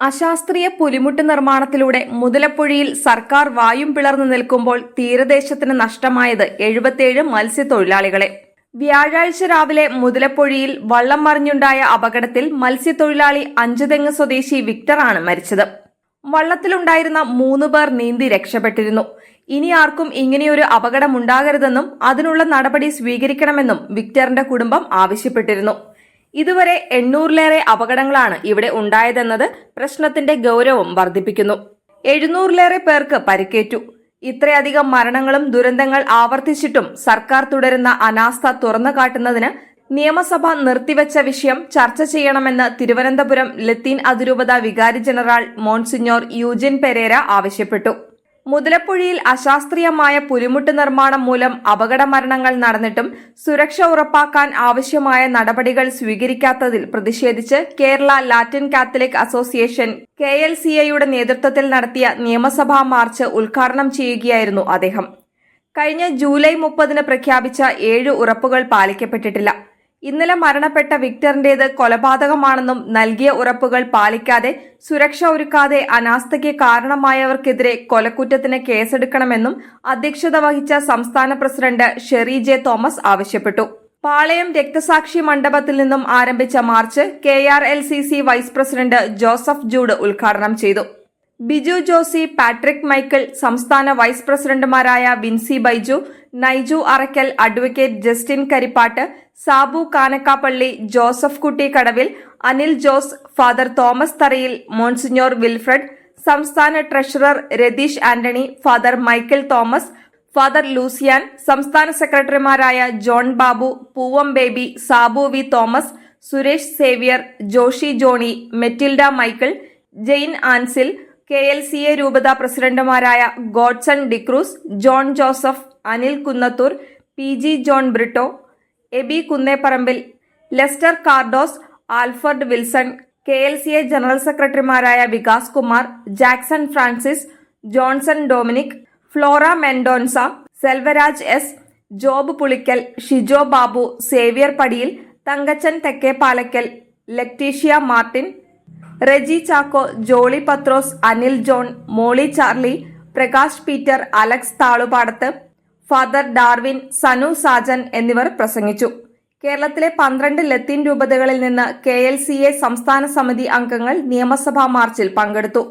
അശാസ്ത്രീയ പുലിമുട്ട് നിർമ്മാണത്തിലൂടെ മുതലപ്പുഴയിൽ സർക്കാർ വായും പിളർന്നു നിൽക്കുമ്പോൾ തീരദേശത്തിന് നഷ്ടമായത് എഴുപത്തിയേഴ് മത്സ്യത്തൊഴിലാളികളെ. വ്യാഴാഴ്ച രാവിലെ മുതലപ്പുഴയിൽ വള്ളം മറിഞ്ഞുണ്ടായ അപകടത്തിൽ മത്സ്യത്തൊഴിലാളി അഞ്ചുതെങ്ങ് സ്വദേശി വിക്ടറാണ് മരിച്ചത്. വള്ളത്തിലുണ്ടായിരുന്ന മൂന്ന് പേർ നീന്തി രക്ഷപ്പെട്ടിരുന്നു. ഇനി ആർക്കും ഇങ്ങനെയൊരു അപകടമുണ്ടാകരുതെന്നും അതിനുള്ള നടപടി സ്വീകരിക്കണമെന്നും വിക്ടറിന്റെ കുടുംബം ആവശ്യപ്പെട്ടിരുന്നു. ഇതുവരെ എണ്ണൂറിലേറെ അപകടങ്ങളാണ് ഇവിടെ ഉണ്ടായതെന്നത് പ്രശ്നത്തിന്റെ ഗൗരവം വർദ്ധിപ്പിക്കുന്നു. എഴുന്നൂറിലേറെ പേർക്ക് പരിക്കേറ്റു. ഇത്രയധികം മരണങ്ങളും ദുരന്തങ്ങൾ ആവർത്തിച്ചിട്ടും സർക്കാർ തുടരുന്ന അനാസ്ഥ തുറന്നു കാട്ടുന്നതിന് നിയമസഭ നിർത്തിവച്ച വിഷയം ചർച്ച ചെയ്യണമെന്ന് തിരുവനന്തപുരം ലത്തീൻ അതിരൂപത വികാരി ജനറൽ മോൺസിഞ്ഞോർ യൂജിൻ പെരേര ആവശ്യപ്പെട്ടു. മുതലപ്പുഴയിൽ അശാസ്ത്രീയമായ പുലിമുട്ട് നിർമ്മാണം മൂലം അപകട മരണങ്ങൾ നടന്നിട്ടും സുരക്ഷ ഉറപ്പാക്കാൻ ആവശ്യമായ നടപടികൾ സ്വീകരിക്കാത്തതിൽ പ്രതിഷേധിച്ച് Kerala Latin Catholic Association K L C എയുടെ നേതൃത്വത്തിൽ നടത്തിയ നിയമസഭാ മാർച്ച് ഉദ്ഘാടനം ചെയ്യുകയായിരുന്നു അദ്ദേഹം. കഴിഞ്ഞ ജൂലൈ മുപ്പതിന് പ്രഖ്യാപിച്ച ഏഴ് ഉറപ്പുകൾ പാലിക്കപ്പെട്ടിട്ടില്ല. ഇന്നലെ മരണപ്പെട്ട വിക്ടറിന്റേത് കൊലപാതകമാണെന്നും നൽകിയ ഉറപ്പുകൾ പാലിക്കാതെ സുരക്ഷ ഒരുക്കാതെ അനാസ്ഥയ്ക്ക് കാരണമായവർക്കെതിരെ കൊലക്കുറ്റത്തിന് കേസെടുക്കണമെന്നും അധ്യക്ഷത വഹിച്ച സംസ്ഥാന പ്രസിഡന്റ് ഷെറി ജെ തോമസ് ആവശ്യപ്പെട്ടു. പാളയം രക്തസാക്ഷി മണ്ഡപത്തിൽ നിന്നും ആരംഭിച്ച march K R L C C vice president Joseph Jude ഉദ്ഘാടനം ചെയ്തു. ബിജു ജോസി പാട്രിക് മൈക്കിൾ സംസ്ഥാന വൈസ് പ്രസിഡന്റുമാരായ Vincy Baiju Naiju Arackal advocate Justin Karippat Sabu Kanakkappally Joseph Kutty Kadavil Anil Jose father Thomas Tharayil monsignor Wilfred സംസ്ഥാന treasurer Ratheesh Antony father Michael Thomas father Lucian സംസ്ഥാന സെക്രട്ടറിമാരായ John Babu Poovam Baby Sabu V Thomas Suresh Xavier Joshy Johny Matilda Michael Jain Ansil K L C A രൂപത പ്രസിഡന്റുമാരായ Godson D'Cruz John Joseph Anil Kunnathur P G John Britto Aby Kunnapparambil Lester Cardoz Alford Wilson K L C A general സെക്രട്ടറിമാരായ Vikas Kumar Jackson Francis Johnson Dominic Flora മെൻഡോൻസ Selvaraj S job Pulickal Shijo Babu Xavier Padiyil Thankachan Thekkepalackal Laetitia Martin Reji Chacko Jolly Pathrose Anil John മോളി Charlie Prakash Peter Alex Thalupadath father Darwin Sanu Sajan എന്നിവർ പ്രസംഗിച്ചു. കേരളത്തിലെ പന്ത്രണ്ട് ലത്തീൻ രൂപതകളിൽ നിന്ന് K L C A സംസ്ഥാന സമിതി അംഗങ്ങൾ നിയമസഭാ മാർച്ചിൽ പങ്കെടുത്തു.